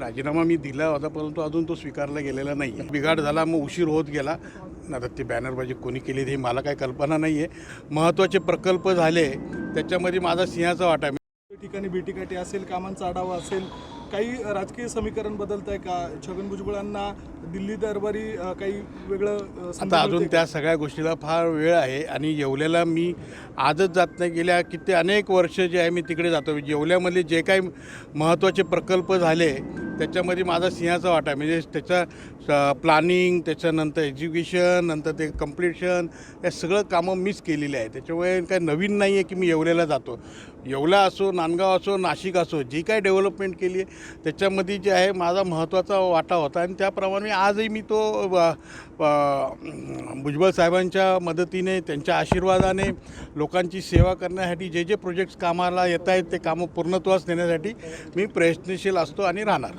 राजीनामा मी दिला होता परंतु अजून तो स्वीकारला गेलेला नाही बिघाड झाला मग उशीर होत गेला. आता ते बॅनरबाजी कोणी केली हे मला काही कल्पना नाही आहे महत्त्वाचे प्रकल्प झाले त्याच्यामध्ये माझा सिंहाचा वाटा आहे. ठिकाणी भेटीगाठी असेल कामांचा आढावा असेल काही राजकीय समीकरण बदलत आहे का? छगन भुजबळांना दिल्ली दरबारी काही वेगळं आता अजून त्या सगळ्या गोष्टीला फार वेळ आहे आणि येवल्याला मी आजच जात नाही. गेल्या किती अनेक वर्ष जे आहे मी तिकडे जातो. येवल्यामध्ये जे काही महत्त्वाचे प्रकल्प झाले त्याच्यामध्ये माझा सिंहाचा वाटा आहे. म्हणजे त्याचा प्लॅनिंग त्याच्यानंतर एज्युकेशन नंतर ते कम्प्लिशन या सगळं कामं मीच केलेली आहे. त्याच्यामुळे काही नवीन नाही आहे की मी येवल्याला जातो. येवला असो नांदगाव असो नाशिक असो जी काही डेव्हलपमेंट केली आहे त्याच्यामध्ये जे आहे माझा महत्त्वाचा वाटा होता. आणि त्याप्रमाणे आजही मी तो भुजबळ साहेबांच्या मदतीने त्यांच्या आशीर्वादाने लोकांची सेवा करण्यासाठी जे जे प्रोजेक्ट्स कामाला येत आहेत ते कामं पूर्णत्वास नेण्यासाठी मी प्रयत्नशील असतो आणि राहणार.